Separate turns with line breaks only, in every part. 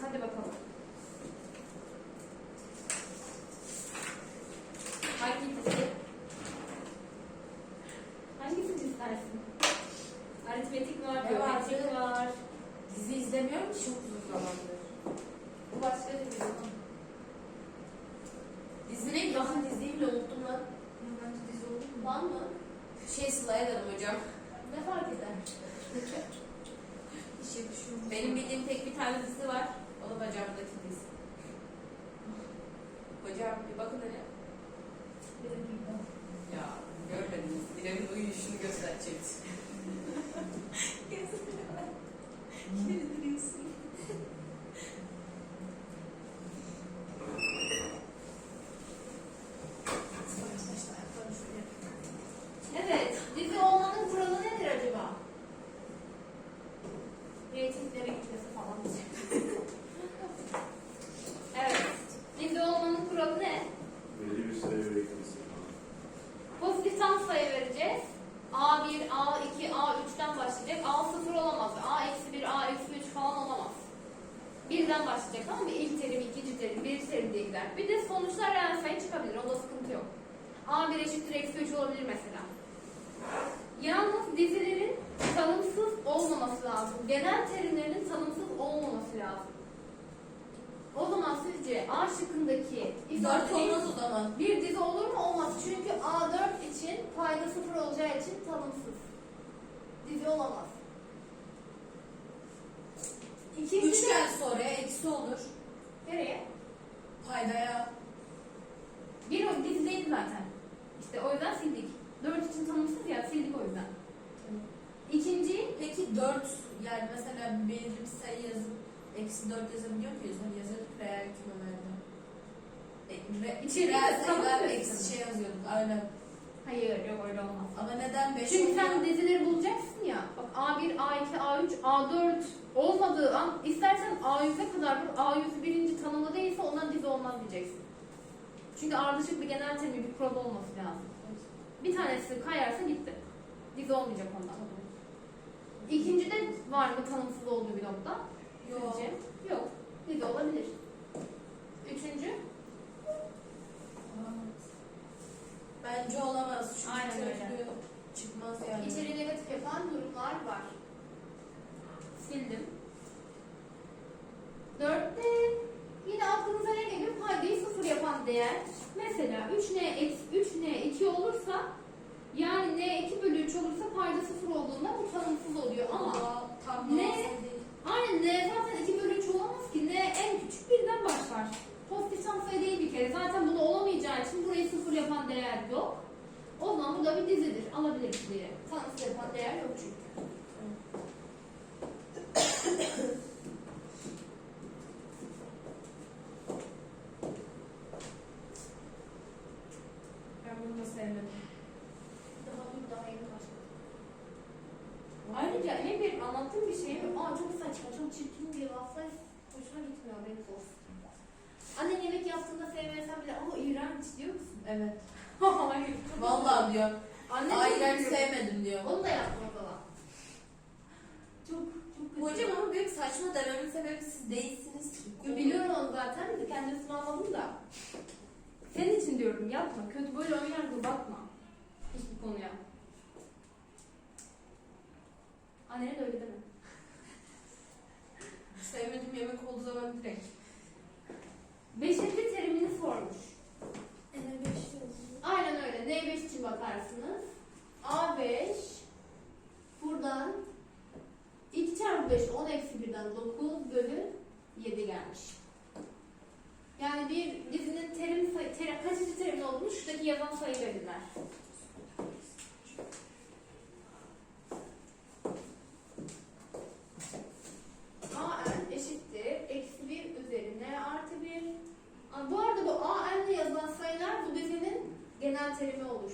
Hadi bakalım. Hangi dizi? Hangisini istersin? Aritmetik var,
Ne vardı?
geometrik var.
Dizi izlemiyorum ki çok uzun zamandır.
Bu başka bir dizi.
Dizi neydi? Daha diziyi bile unuttum lan.
Yabancı dizi olur mu?
Var mı? Şey Sıla'ya dedim hocam.
Ne fark eder?
İşe düşüyorum. Benim bildiğim tek bir tane dizi var. O da bacağımdaki dizi. Hocam bir bakın hele.
Bir dakika.
Ya görmediniz. Dilemin uyuyuşunu gösterecekti. Girdiriyorsun.
Evet, dizi olmanın kuralı nedir acaba? Reytinglere gitmesi falan. evet, dizi olmanın kuralı ne?
Belli bir sayı beklemesi.
Pozitif tam sayı vereceğiz. A1, A2, A3'ten başlayacak. A0 olamaz. A-1, A-3 falan olamaz. Birden başlayacak tamam mı? İlk terim, ikinci terim, birinci terim diye gider. Bir de sonuçlar reel sayı çıkabilir. Onda sıkıntı yok. A1 3 olabilir mesela. Yalnız dizilerin tanımsız olmaması lazım. Genel terimlerinin tanımsız olmaması lazım. O zaman sizce A şıkkındaki
Dört olmaz o zaman.
bir dizi olur mu? Olmaz. Çünkü A4 için payda sıfır olacağı için tanımsız. Dizi olamaz. İkinci
Üç gel soruya eksi olur.
nereye?
Paydaya.
Bir o dizideydi zaten. İşte o yüzden sildik. Dört için tanımsız ya sildik o yüzden. İkinci
Peki dört yani mesela belirli bir sayı yazıp eksi dört yazabiliyor muyuz? Hani yazıyorduk reel kümelerde. E, re, reel
de
sayılar eksi şey yazıyorduk aynen.
hayır yok öyle olmaz.
Ama neden beş
Çünkü
oluyor?
sen dizileri bulacaksın ya. Bak A1, A2, A3, A4 olmadığı an istersen A100'e kadar bul. A100 birinci tanımlı değilse ondan dizi olmaz diyeceksin. Çünkü ardışık bir genel terimi bir kural olması lazım. Bir tanesi kayarsa gitti. Dizi olmayacak ondan. İkincide var mı tanımsız olduğu bir nokta?
Yok.
Sizce? Yok. Dizi olabilir. Üçüncü?
Olamaz. Bence olamaz. Çünkü
Aynen öyle.
çıkmaz yani.
İçeri negatif yapan durumlar var. Sildim. Dörtte yine aklınıza ne geliyor? Paydayı sıfır yapan değer. Mesela 3n eksi 3n 2 olursa yani n 2 bölü 3 olursa payda sıfır olduğunda bu tanımsız oluyor ama
sayı değil.
aynen n zaten 2 bölü 3 olamaz ki n en küçük birden başlar. Pozitif tam sayı değil bir kere. Zaten bunu olamayacağı için burayı sıfır yapan değer yok. O zaman bu da bir dizidir. Alabiliriz diye. Tanımsız yapan değer yok çünkü.
Ben bunu da sevmedim.
Daha dur daha yeni başladı. Ayrıca ne bir anlattığım bir şey aa çok saçma, çok çirkin bir laflar hoşuma gitmiyor benim olsun. Annen yemek yaptığında sevmesen bile ama iğrenç diyor musun?
Evet.
Hayır.
Vallahi diyor.
Anne çok-
sevmedim diyor.
Onu da yapma o zaman. Çok çok kötü.
Hocam ama benim saçma dememin sebebi siz değilsiniz.
Yo, Biliyorum onu zaten de kendisini anladım da. Senin için diyorum yapma. Kötü böyle önyargılı bakma. Hiçbir konuya. Annene de öyle deme.
Sevmediğim yemek olduğu zaman direkt.
Beşinci terimini sormuş. Aynen öyle. N5 için bakarsınız. A5 buradan 2 çarpı 5 10 eksi 1'den 9 bölü 7 gelmiş. Yani bir dizinin terim, terim kaçıncı terim olduğunu şuradaki yazan sayı belirler. AN eşittir. Eksi 1 üzeri N artı 1. Aa, Bu arada bu AN'de yazılan sayılar bu dizinin genel terimi olur.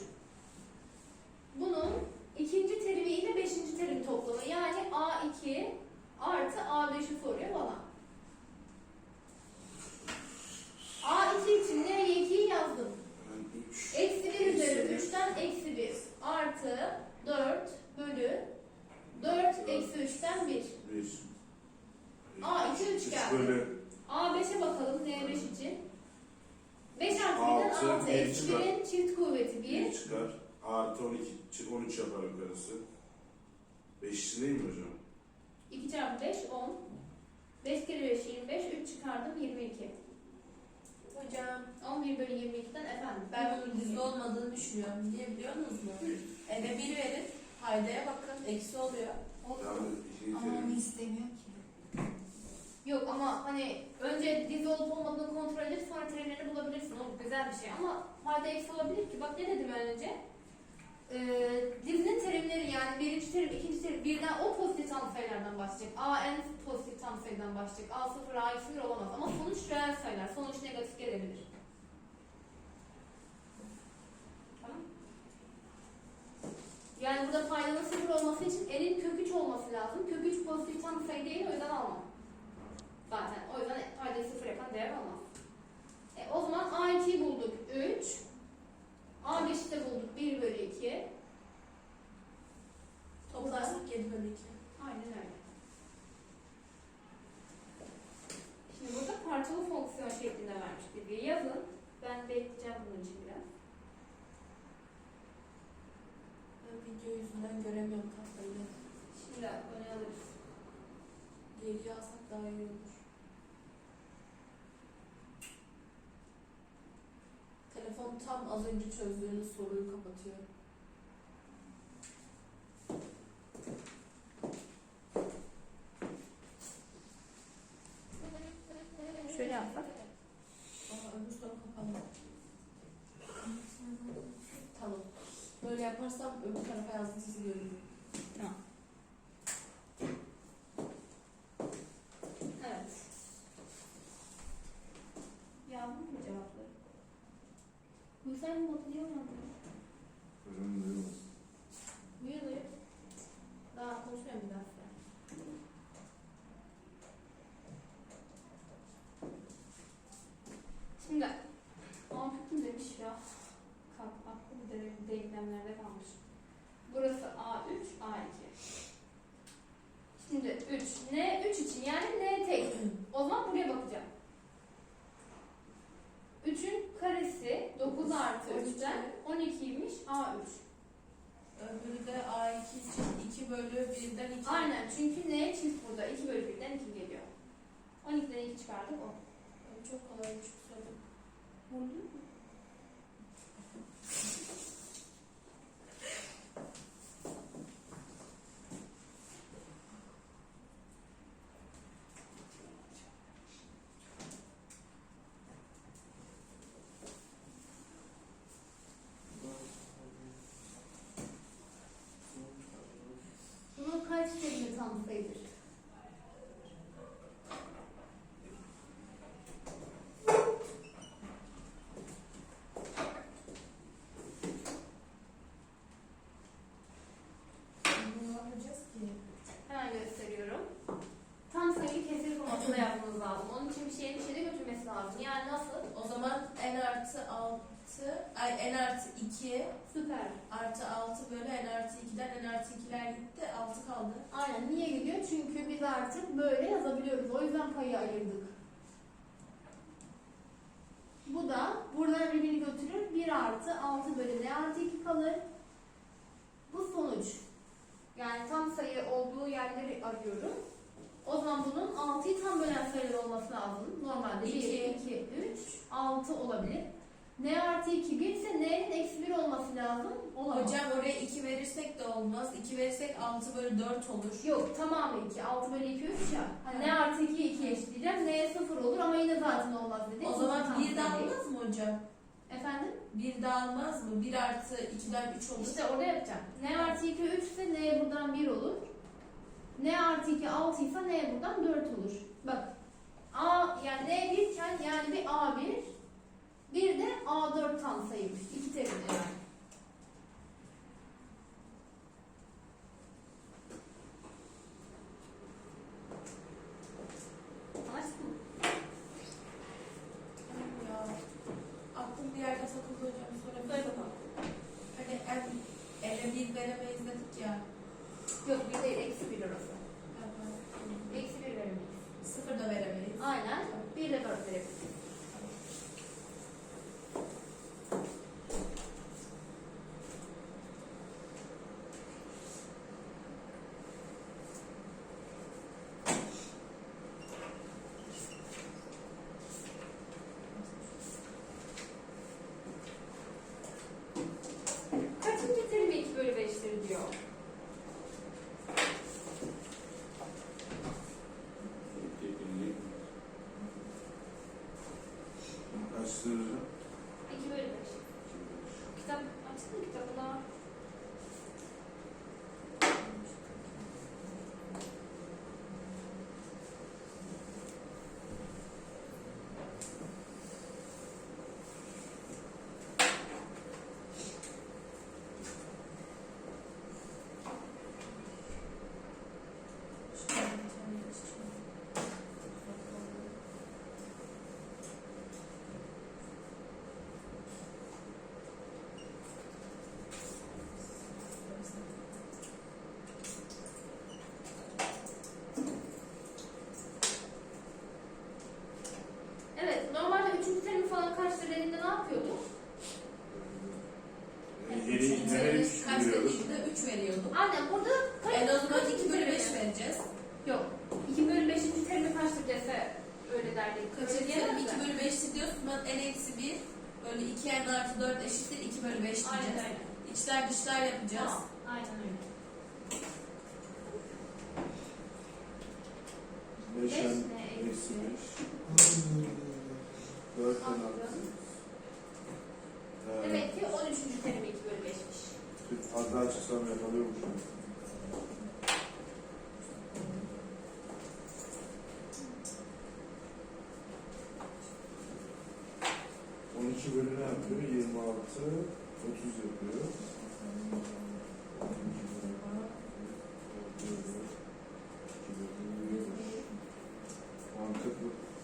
Bunun ikinci terimi ile beşinci terim toplamı. Yani A2 artı A5'i soruyor bana. A2 için N'ye 2'yi yazdım.
Ben üç.
Eksi 1 üzeri 3'ten eksi 1 artı 4 bölü 4 eksi 3'ten 1.
Bir.
Aa, iki üç
Üç
geldi.
bölü
N5'e bakalım. N5 için. 5 artı 1'den
Altı,
6.
bir
Eksi
çıkar.
1'in çift kuvveti 1.
1 çıkar. Artı 12, çı- 13 yapar yukarısı. 5 için değil mi hocam?
2 çarpı 5 10. 5 kere 5 25. 3 çıkardım 22.
Hocam
11 bölü 22'den efendim.
ben bunun düzde olmadığını düşünüyorum. Niye biliyor musunuz? Eve 1 verin. Paydaya bakın. Eksi oluyor.
İkinci
Ama onu istemiyor ki.
Yok ama hani önce dizi olup olmadığını kontrol edip sonra terimlerini bulabilirsin. O güzel bir şey ama fayda eksi olabilir ki. Bak ne dedim ben önce? Ee, dizinin terimleri yani birinci terim, ikinci terim birden o pozitif tam sayılardan başlayacak. A en pozitif tam sayıdan başlayacak. A sıfır, A bir olamaz. Ama sonuç reel sayılar. Sonuç negatif gelebilir. Tamam. Yani burada paydanın sıfır olması için n'in kök 3 olması lazım. Kök 3 pozitif tam sayı değil o yüzden almam. Zaten o yüzden paydayı sıfır yapan değer olmaz. E, o zaman A2'yi bulduk 3. A5'i de bulduk 1 bölü 2.
Toplarsak 7 bölü 2.
Aynen öyle. Şimdi burada parçalı fonksiyon şeklinde vermiş bilgiyi. Yazın. Ben bekleyeceğim bunun için biraz.
Ben video yüzünden göremiyorum tahtayı.
Şimdi öne alırız.
Geriye alsak daha iyi olur. Telefon tam az önce çözdüğünüz soruyu kapatıyor.
Şöyle yapsak.
Aa öbür soru kapandı. Tamam. Böyle yaparsam öbür tarafa yazdığınızı görürüm.
Evet. Yazdın mı cevapları? Hüseyin mi hatırlıyor musun?
Hocam duyuyor
Buyur buyur. Daha konuşmuyorum bir daha. Şimdi amputum demiş ya. Kalk aklım de denklemlerde kalmış. Burası A3, A2. Şimdi 3. N 3 için yani N tek. O zaman buraya bakacağım. 3'ün karesi 9 artı 3'ten 12'ymiş A3.
Öbürü de A2 için 2 bölü 1'den 2.
Aynen çünkü N çift burada 2 bölü 1'den 2 geliyor. 12'den 2 çıkardık o.
Çok kolaymış bu soru.
Vurdu mu? Bunun kaç terimi tam sayıdır? Hemen gösteriyorum. Tam sayıyı kesir formatında yapmanız lazım. Onun için bir şeyin içeri götürmesi lazım. Yani nasıl?
O zaman n artı 6, ay n artı 2
Süper.
artı 6 bölü n artı 2'den n artı 2'ler gitti 6 kaldı.
Aynen. Niye gidiyor? Çünkü biz artık böyle yazabiliyoruz. O yüzden payı ayırdık. Bu da buradan birbirini götürür. 1 artı 6 bölü n artı 2 kalır. Bu sonuç. Yani tam sayı olduğu yerleri arıyorum. O zaman bunun 6'yı tam bölen sayılar olması lazım. Normalde 1,
İki.
2, 3, 6 olabilir. N artı 2 1 ise n'nin eksi 1 olması lazım. Olamaz.
Hocam oraya 2 verirsek de olmaz. 2 verirsek 6 bölü 4 olur.
Yok tamamı 2. 6 bölü 2 3 ya. Hani ne artı 2 2 eşitleyeceğim. N'ye 0 olur ama yine zaten olmaz dedi.
O zaman
Tam
1 de
sayı.
almaz mı hocam?
Efendim?
1 de almaz mı? 1 artı 2'den 3 olur.
İşte orada yapacağım. N artı 2 3 ise N buradan 1 olur. N artı 2 6 ise N buradan 4 olur. Bak. A yani N 1 iken yani bir A1 bir de A4 tam sayıymış. İki terimde eksi? 5.
4
en
Anladım.
artı. Ee,
Demek ki 13. terimi 2 bölü 5'miş.
Hatta açıksam yakalıyormuşum. On iki bölü ne yapıyor? 26, 30 yapıyor.
Thank
you.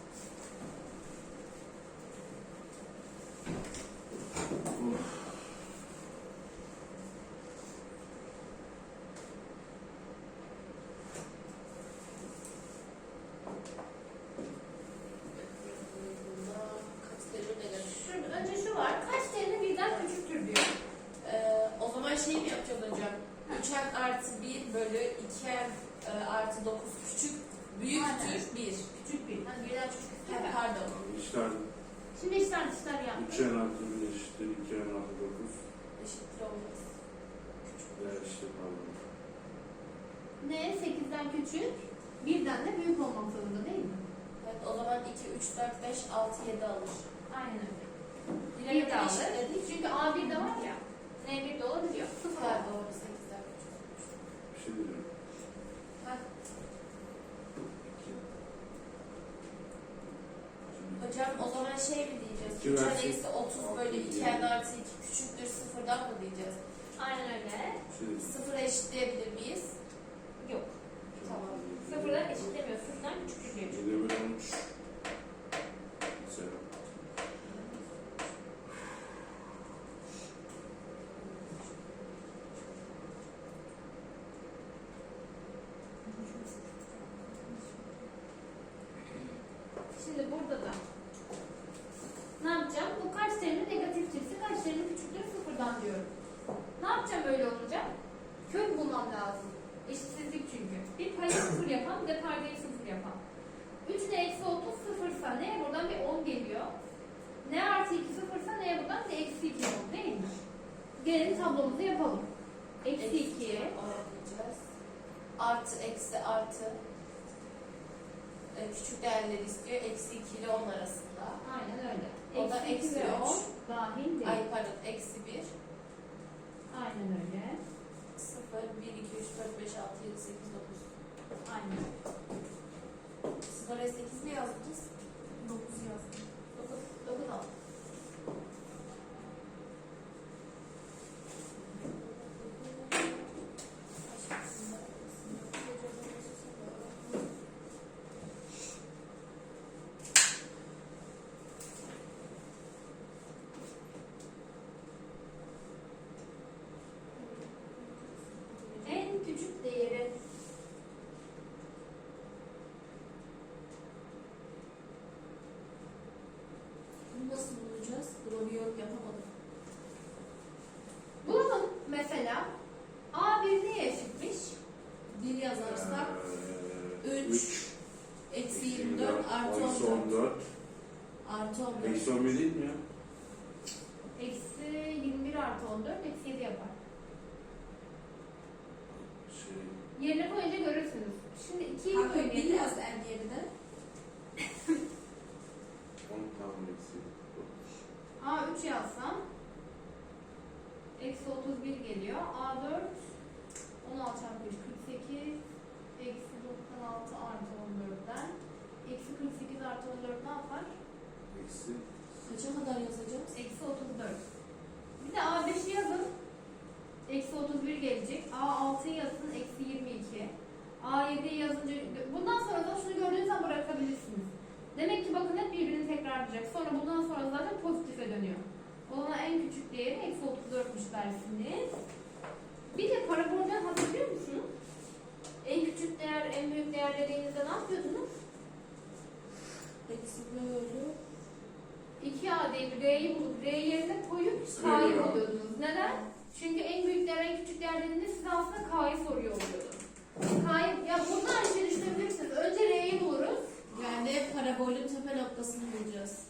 İşler
Şimdi işler dışlar
3
yaptık.
en artı 1 eşittir 2 en artı 9.
Eşittir olmaz.
Ya işte pardon.
Ne? 8'den küçük. Birden de büyük olmak zorunda değil mi?
Evet o zaman 2, 3, 4, 5, 6, 7 alır.
Aynen öyle. Bir de alır. Çünkü A1 de var ya. N1 de olabiliyor. Sıfır
doğru 8'den küçük.
Bir şey diyeceğim.
Heh.
İki. Şimdi
Hocam o zaman şey mi diyeceğiz?
İki
3 n
versek-
eksi 30 bölü 2n artı 2 küçüktür sıfırdan mı diyeceğiz?
Aynen öyle.
şey.
Sıfıra eşitleyebilir miyiz?
Yok.
Tamam.
Sıfırdan eşitlemiyor. Sıfırdan
olmuş. Mesela.
Şimdi burada da ne yapacağım? Bu kaç terimin negatiftirse kaç terimin küçüktür sıfırdan diyorum. Ne yapacağım öyle olunca? Kök bulmam lazım. Eşitsizlik çünkü. Bir payı sıfır yapan, bir de paydayı sıfır yapan. 3 ne eksi 30 sıfırsa ne? Buradan bir 10 geliyor. Ne artı 2 sıfırsa ne buradan bir eksi 2 10 değil mi? Gelelim tablomuzu yapalım. Eksi 2'ye
öğreneceğiz. Artı, eksi, artı. E, küçük değerleri istiyor. Eksi 2 ile 10 arasında.
Aynen öyle.
O da
Eksi 2
eksi
ve
üç.
10 dahil değil.
Ay pardon, eksi 1.
Aynen öyle.
0, 1, 2, 3, 4, 5, 6, 7, 8, 9.
Aynen.
0'a 8 mi yazdınız? 9 yazdım. 9, 9 al.
En küçük değeri
yorum yapamadım.
Bunun mesela A1 neye eşitmiş?
Bir yazarsak
Ee,
üç,
üç,
eksi 24 artı
eksi
14
14.
artı 14.
Eksi 11 değil mi ya?
Eksi 21 artı 14 eksi 7 yapar.
Şey,
Yerine koyunca görürsünüz. Şimdi 2'yi
Kanka
koyun
bir
yerine.
yaz en yerine.
10 tane eksi.
A3 yazsam eksi 31 geliyor. A4 16 çarpı 3 48 eksi 96 artı 14'ten eksi 48 artı 14 ne yapar?
Eksi.
Kaça kadar yazacağız?
Eksi 34. Bir de A5'i yazın. Eksi 31 gelecek. A6'yı yazın. Eksi 22. A7'yi yazınca bundan sonra da şunu gördüğünüz zaman bırakabilirsiniz. Demek ki bakın hep birbirini tekrarlayacak. Sonra bundan sonra zaten pozitife dönüyor. O zaman en küçük değeri eksi 34'müş dersiniz. Bir de parabolden hatırlıyor musunuz? En küçük değer, en büyük değer dediğinizde ne yapıyordunuz?
Eksi böyle.
2A deyip R'yi bulup R yerine koyup K'yı buluyordunuz. Neden? Çünkü en büyük değer, en küçük değer dediğinde size aslında K'yı soruyor oluyordu. K'yı, ya şeyi düşünebilirsiniz. Önce R'yi buluruz.
Yani parabolün tepe noktasını bulacağız.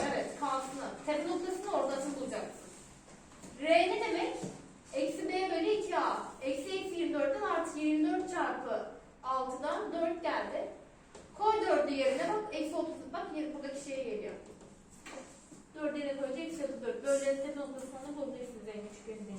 Evet, K'sını. Tepe noktasını oradan bulacaksın. R ne demek? Eksi B bölü 2A. Eksi eksi 24'ten artı 24 çarpı 6'dan 4 geldi. Koy 4'ü yerine bak. Eksi 30. Bak yer- buradaki şeye geliyor. 4 yerine koyunca eksi 34. Böylece tepe noktasını bulabilirsiniz en küçük yerine.